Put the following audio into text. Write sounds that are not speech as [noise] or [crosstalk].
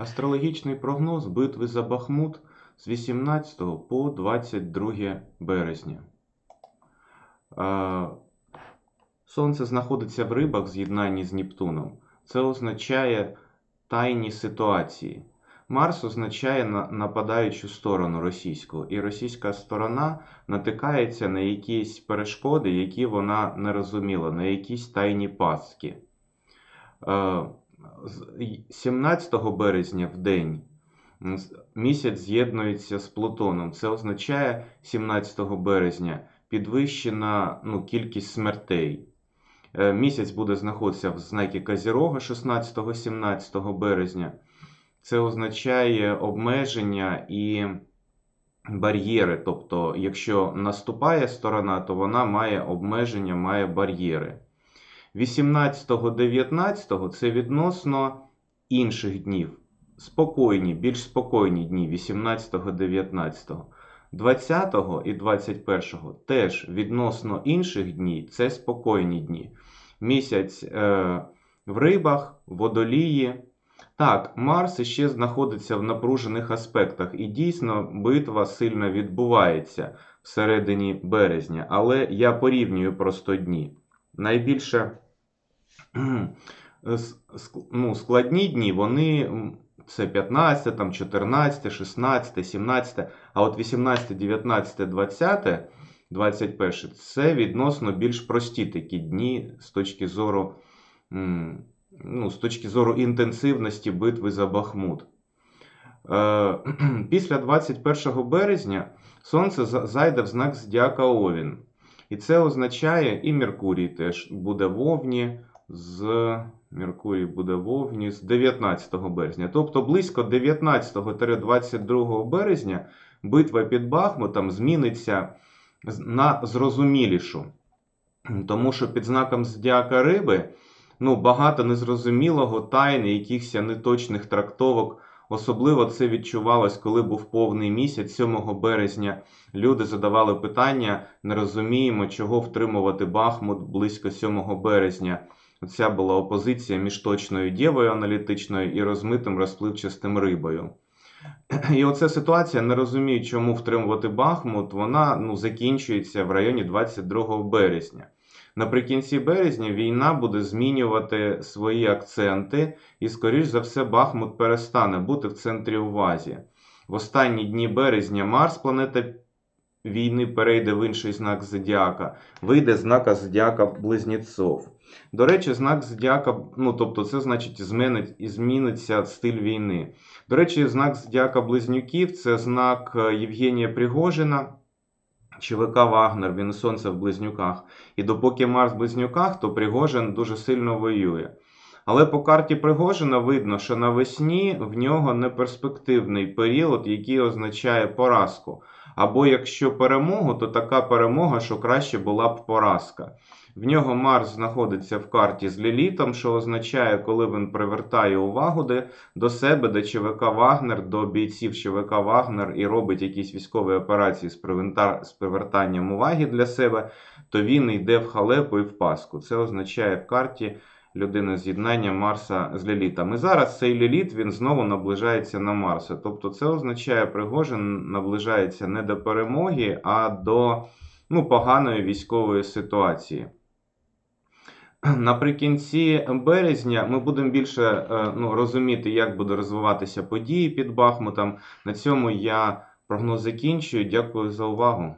Астрологічний прогноз битви за Бахмут з 18 по 22 березня. Сонце знаходиться в рибах з'єднанні з Нептуном. Це означає тайні ситуації. Марс означає нападаючу сторону російську, і російська сторона натикається на якісь перешкоди, які вона не розуміла, на якісь тайні пастки. Е, з- 17 березня в день місяць з'єднується з Плутоном. Це означає 17 березня підвищена ну, кількість смертей. Е, Місяць буде знаходитися в знакі Козірога 16-17 березня. Це означає обмеження і бар'єри. Тобто, якщо наступає сторона, то вона має обмеження, має бар'єри. 18-19 це відносно інших днів. Спокійні, більш спокійні дні 18-19. 20 і 21 теж відносно інших днів це спокійні дні. Місяць е, в рибах, водолії. Так, Марс ще знаходиться в напружених аспектах, і дійсно битва сильно відбувається всередині березня, але я порівнюю просто дні. Найбільше [clears throat] ну, складні дні, вони це 15, там, 14, 16, 17, а от 18, 19, 20, 21 це відносно більш прості такі дні з точки зору, ну, з точки зору інтенсивності битви за Бахмут. Е, [clears throat] Після 21 березня Сонце зайде в знак Зодіака Овін. І це означає, і Меркурій теж буде в Овні з Меркурій буде в Овні з 19 березня. Тобто близько 19-22 березня битва під Бахмутом зміниться на зрозумілішу. Тому що під знаком Зодіака Риби ну, багато незрозумілого, тайни, якихось неточних трактовок. Особливо це відчувалось, коли був повний місяць, 7 березня. Люди задавали питання, не розуміємо, чого втримувати Бахмут близько 7 березня. Ця була опозиція між точною дєвою аналітичною і розмитим розпливчастим рибою. [clears throat] І оця ситуація, не розумію, чому втримувати Бахмут, вона ну, закінчується в районі 22 березня. Наприкінці березня війна буде змінювати свої акценти, і, скоріш за все, Бахмут перестане бути в центрі уваги. В останні дні березня Марс, планета війни, перейде в інший знак Зодіака, вийде знака Зодіака Близнецов. До речі, знак Зодіака, ну тобто, це значить змінить, зміниться стиль війни. До речі, знак Зодіака Близнюків це знак е, Євгенія Пригожина. ЧВК Вагнер, він сонце в близнюках. І допоки Марс в близнюках, то Пригожин дуже сильно воює. Але по карті Пригожина видно, що навесні в нього неперспективний період, який означає поразку. Або якщо перемогу, то така перемога, що краще була б поразка. В нього Марс знаходиться в карті з Лілітом, що означає, коли він привертає увагу до себе, до ЧВК Вагнер, до бійців ЧВК Вагнер і робить якісь військові операції з, привертанням уваги для себе, то він йде в халепу і в паску. Це означає в карті людини з'єднання Марса з Лілітом. І зараз цей Ліліт він знову наближається на Марса. Тобто це означає, Пригожин наближається не до перемоги, а до ну, поганої військової ситуації. [clears throat] Наприкінці березня ми будемо більше е, ну, розуміти, як буде розвиватися події під Бахмутом. На цьому я прогноз закінчую. Дякую за увагу.